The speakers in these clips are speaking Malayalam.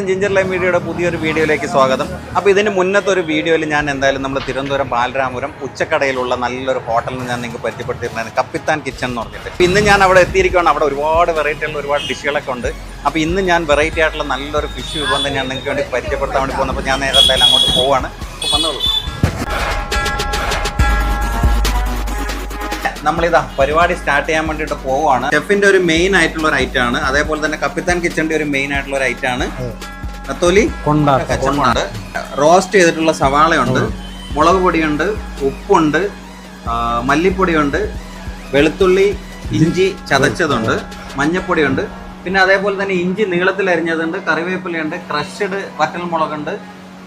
ജിഞ്ചർ ലൈം മീഡിയയുടെ പുതിയൊരു വീഡിയോയിലേക്ക് സ്വാഗതം. അപ്പോൾ ഇതിന് മുന്നത്തെ ഒരു വീഡിയോയിൽ ഞാൻ എന്തായാലും നമ്മൾ തിരുവനന്തപുരം ബാലരാമപുരം ഉച്ചക്കടയിലുള്ള നല്ലൊരു ഹോട്ടലിൽ ഞാൻ നിങ്ങൾക്ക് പരിചയപ്പെടുത്തിയിരുന്നത് കപ്പിത്താൻ കിച്ചൺ എന്ന് പറഞ്ഞിട്ട്. ഇന്ന് ഞാൻ അവിടെ എത്തിയിരിക്കുകയാണ് അവിടെ ഒരുപാട് വെറൈറ്റി ഉള്ള ഒരുപാട് ഡിഷുകളൊക്കെ ഉണ്ട്. അപ്പോൾ ഇന്ന് ഞാൻ വെറൈറ്റി ആയിട്ടുള്ള നല്ലൊരു ഫിഷ് വിഭവം തന്നെയാണ് നിങ്ങൾക്ക് വേണ്ടി പരിചയപ്പെടുത്താൻ വേണ്ടി പോകുന്നത്. അപ്പോൾ ഞാൻ നേരെ എന്തായാലും അങ്ങോട്ട് പോവാണ്. അപ്പോൾ വന്നോളൂ. നമ്മളിതാ പരിപാടി സ്റ്റാർട്ട് ചെയ്യാൻ വേണ്ടിയിട്ട് പോവുകയാണ്. ഷെഫിന്റെ ഒരു മെയിൻ ആയിട്ടുള്ള ഒരു ഐറ്റം ആണ്. അതേപോലെ തന്നെ കപ്പിത്താൻ കിച്ചന്റെ ഒരു മെയിൻ ആയിട്ടുള്ള ഒരു ഐറ്റം ആണ്. നത്തോലി കൊണ്ടാട്ടം. റോസ്റ്റ് ചെയ്തിട്ടുള്ള സവാളയുണ്ട്. മുളക് പൊടിയുണ്ട്. ഉപ്പുണ്ട്. മല്ലിപ്പൊടിയുണ്ട്. വെളുത്തുള്ളി ഇഞ്ചി. ചതച്ചതുണ്ട്. മഞ്ഞപ്പൊടിയുണ്ട്. പിന്നെ അതേപോലെ തന്നെ ഇഞ്ചി നീളത്തിൽ അരിഞ്ഞതുണ്ട്. കറിവേപ്പിലയുണ്ട്. മുളക് വറ്റൽമുളകുണ്ട്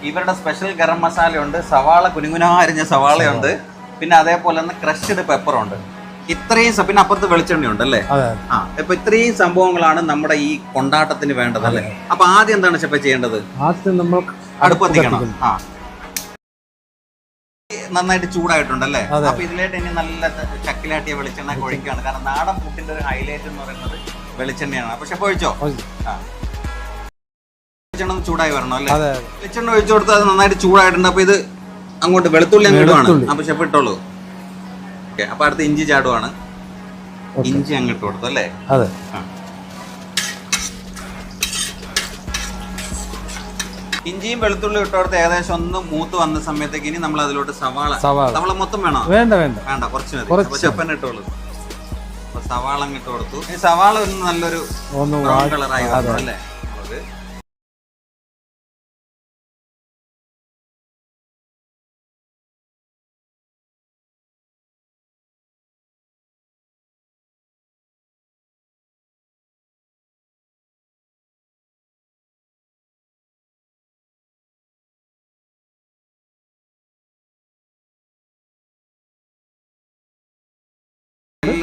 ഇവരുടെ സ്പെഷ്യൽ ഗരം മസാലയുണ്ട്. സവാള കുനുകുനാ അരിഞ്ഞ സവാളയുണ്ട്. പിന്നെ അതേപോലെ തന്നെ ക്രഷ്ഡ് പെപ്പറുണ്ട് ഇത്രയും പിന്നെ അപ്പുറത്ത് വെളിച്ചെണ്ണയുണ്ട് അല്ലേ? ആ ഇപ്പൊ ഇത്രയും സംഭവങ്ങളാണ് നമ്മുടെ ഈ കൊണ്ടാട്ടത്തിന് വേണ്ടത് അല്ലേ? അപ്പൊ ആദ്യം എന്താണ് ചെപ്പ ചെയ്യേണ്ടത്? ആദ്യം നമ്മൾ അടുപ്പത്തിക്കണം ആ. നന്നായിട്ട് ചൂടായിട്ടുണ്ടല്ലേ അല്ലേ? അപ്പൊ ഇതിലായിട്ട് ഇനി നല്ല ചക്കിലാട്ടിയ വെളിച്ചെണ്ണ കൊഴിക്കുകയാണ്. കാരണം നാടൻ ഫുഡിന്റെ ഒരു ഹൈലൈറ്റ് എന്ന് പറയുന്നത് വെളിച്ചെണ്ണയാണ്. അപ്പൊ ചെപ്പ ഒഴിച്ചോ? ആ. വെളിച്ചെണ്ണ ചൂടായി വരണം അല്ലേ? വെളിച്ചെണ്ണ ഒഴിച്ചു കൊടുത്താൽ അത് നന്നായിട്ട് ചൂടായിട്ടുണ്ട്. അപ്പൊ ഇത് അങ്ങോട്ട് വെളുത്തുള്ളി അങ്ങോട്ട് വെളുത്തുള്ളി. അപ്പൊ ഷെഫ് ഇട്ടോളൂ. ഓക്കെ അപ്പൊ അടുത്ത ഇഞ്ചി ചാടുവാണ്. ഇഞ്ചി അങ്ങോട്ട് കൊടുത്തു അല്ലേ? അതെ. ഇഞ്ചിയും വെളുത്തുള്ളി ഇട്ടോടത്ത് ഏകദേശം ഒന്ന് മൂത്ത് വന്ന സമയത്തേക്ക് ഇനി നമ്മൾ അതിലോട്ട് സവാള സവാള. സവാള മൊത്തം വേണോ? വേണ്ട വേണ്ട. വേണ്ട കുറച്ച് മതി. അപ്പൊ ചെപ്പൻ ഇട്ടോളൂ സവാള ഇട്ട് കൊടുത്തു. ഈ സവാള ഒന്ന് നല്ലൊരു കളറായി അല്ലേ?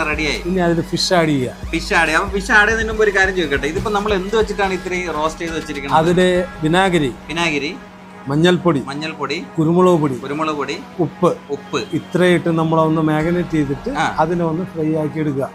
എല്ലാം റെഡിയായി ഇനി അതിൽ ഫിഷ് ആഡ് ചെയ്യുക ഫിഷ് ആഡ് ചെയ്യാം. ഫിഷ് ആഡ് ചെയ്യുന്നതിന് മുമ്പ് ഒരു കാര്യം ചോദിക്കട്ടെ. ഇതിപ്പോ നമ്മൾ എന്ത് വെച്ചിട്ടാണ് ഇത്രയും റോസ്റ്റ് ചെയ്ത് വെച്ചിരിക്കുന്നത്? അതിൽ വിനാഗിരി വിനാഗിരി മഞ്ഞൾപ്പൊടി മഞ്ഞൾപ്പൊടി കുരുമുളക് പൊടി കുരുമുളക് പൊടി ഉപ്പ്. ഉപ്പ്. ഇത്രയിട്ട് നമ്മളൊന്ന് മാഗ്നേറ്റ് ചെയ്തിട്ട് അതിനെ ഒന്ന് ഫ്രൈ ആക്കി എടുക്കുക.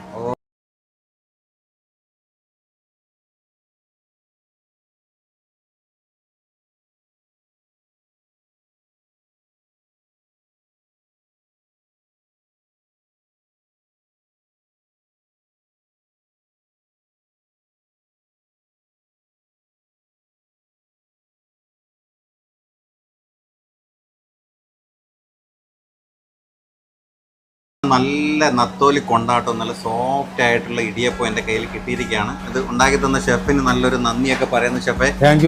നല്ല നത്തോലി കൊണ്ടാട്ടം നല്ല സോഫ്റ്റ് ആയിട്ടുള്ള ഇടിയപ്പം എന്റെ കയ്യിൽ കിട്ടിയിരിക്കുകയാണ്. ഇത് ഉണ്ടാക്കി തന്ന ഷെഫിന് നല്ലൊരു നന്ദിയൊക്കെ പറയുന്നു ഷെഫെ.